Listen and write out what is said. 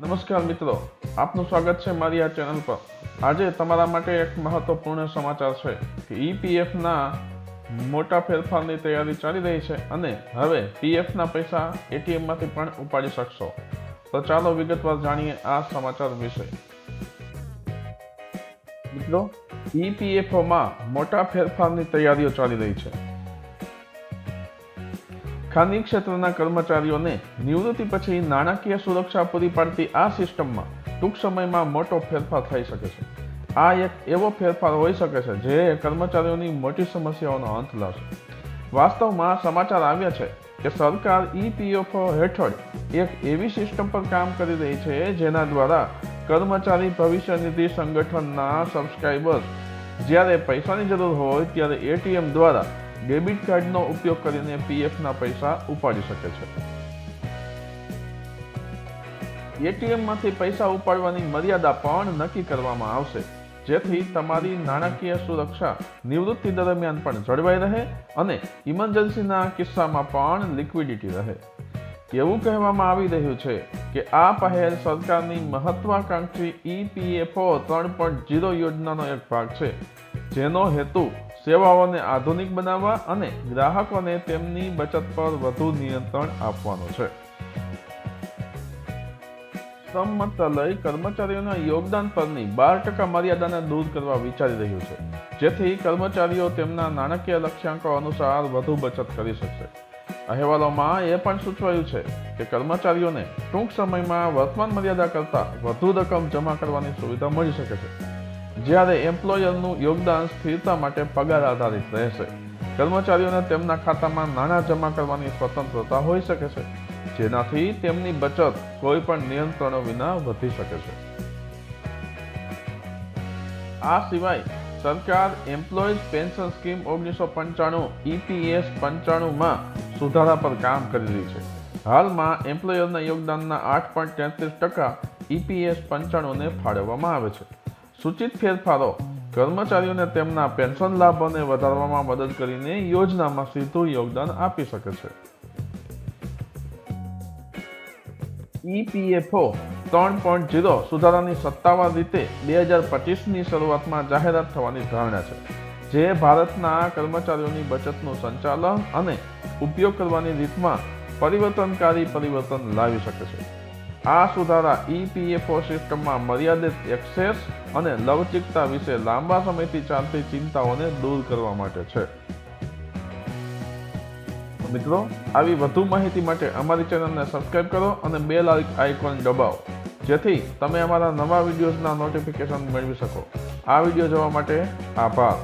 નમસ્કાર મિત્રો, આપનું સ્વાગત છે મારી આ ચેનલ પર. આજે તમારા માટે એક મહત્વપૂર્ણ સમાચાર છે કે ઈપીએફના મોટા ફેરફારની તૈયારી ચાલી રહી છે અને હવે પીએફના પૈસા એટીએમમાંથી પણ ઉપાડી શકશો. તો ચાલો વિગતવાર જાણીએ આ સમાચાર વિશે. મિત્રો ઈપીએફઓમાં મોટા ફેરફારની તૈયારીઓ ચાલી રહી છે. ખાનગી ક્ષેત્રના કર્મચારીઓને નિવૃત્તિ પછી નાણાકીય સુરક્ષા પૂરી પાડતી આ સિસ્ટમમાં ટૂંક સમયમાં મોટો ફેરફાર થઈ શકે છે. આ એક એવો ફેરફાર હોઈ શકે છે જે કર્મચારીઓની મોટી સમસ્યાઓનો અંત લાવશે. વાસ્તવમાં સમાચાર આવ્યા છે કે સરકાર ઈપીએફઓ હેઠળ એક એવી સિસ્ટમ પર કામ કરી રહી છે જેના દ્વારા કર્મચારી ભવિષ્ય નિધિ સંગઠનના સબસ્ક્રાઇબર્સ જ્યારે પૈસાની જરૂર હોય ત્યારે એટીએમ દ્વારા ડેબિટ કાર્ડનો ઉપયોગ કરીને પીએફના પૈસા ઉપાડી શકે છે. એટીએમમાંથી પૈસા ઉપાડવાની મર્યાદા પણ નક્કી કરવામાં આવશે, જેથી તમારી નાણાકીય સુરક્ષા નિવૃત્તિ દરમિયાન પણ જળવાઈ રહે અને ઇમરજન્સીના કિસ્સામાં પણ લિક્વિડિટી રહે. એવું કહેવામાં આવી રહ્યું છે કે આ પહેલ સરકારની મહત્વાકાંક્ષી ઈપીએફઓ ત્રણ પોઈન્ટ જીરો યોજનાનો એક ભાગ છે, જેનો હેતુ સેવાઓને આધુનિક બનાવવા અને ગ્રાહકોને તેમની બચત પર વધુ નિયંત્રણ આપવાનો છે. શ્રમ કર્મચારીઓના યોગદાન પરની બાર ટકા મર્યાદાને દૂર કરવા વિચારી રહ્યું છે. જેથી કર્મચારીઓ તેમના નાણાકીય લક્ષ્યાંકો અનુસાર વધુ બચત કરી શકશે. અહેવાલોમાં એ પણ સૂચવાયું છે કે કર્મચારીઓને ટૂંક સમયમાં વર્તમાન મર્યાદા કરતાં વધુ રકમ જમા કરવાની સુવિધા મળી શકે છે. જ્યારે એમ્પ્લોયરનું યોગદાન સ્થિરતા માટે પગાર આધારિત રહેશે. કર્મચારીઓને તેમના ખાતામાં નાણાં જમા કરવાની સ્વતંત્રતા હોઈ શકે છે, જેનાથી તેમની બચત કોઈ પણ નિયંત્રણો વિના વધી શકે છે. આ સિવાય, સરકાર એમ્પ્લોઈઝ પેન્શન સ્કીમ ઓગણીસો પંચાણું ઈપીએસ પંચાણુંમાં સુધારા પર કામ કરી રહી છે. હાલમાં એમ્પ્લોયરના યોગદાનના આઠ પોઈન્ટ તેત્રીસ ટકા ઈપીએસ પંચાણુંને ફાળવવામાં આવે છે. સૂચિત ફેરફારો. કર્મચારીઓને તેમના પેન્શન લાભોને વધારવામાં મદદ કરીને યોજનામાં સીધું યોગદાન આપી શકે છે. ઈપીએફઓ ત્રણ પોઈન્ટ જીરો સુધારાની સત્તાવાર રીતે બે હજાર પચીસની શરૂઆતમાં જાહેરાત થવાની ધારણા છે, જે ભારતના કર્મચારીઓની બચતનું સંચાલન અને ઉપયોગ કરવાની રીતમાં પરિવર્તનકારી પરિવર્તન લાવી શકે છે. આ સુધારા ઈપીએફઓ સિસ્ટમમાં મર્યાદિત એક્સેસ અને લવચિકતા વિશે લાંબા સમયથી ચાલતી ચિંતાઓને દૂર કરવા માટે છે. મિત્રો, આવી વધુ માહિતી માટે અમારી ચેનલને સબસ્ક્રાઇબ કરો અને બેલ આઇકોન દબાવો, જેથી તમે અમારા નવા વિડીયોઝના નોટિફિકેશન મેળવી શકો. આ વીડિયો જોવા માટે આભાર.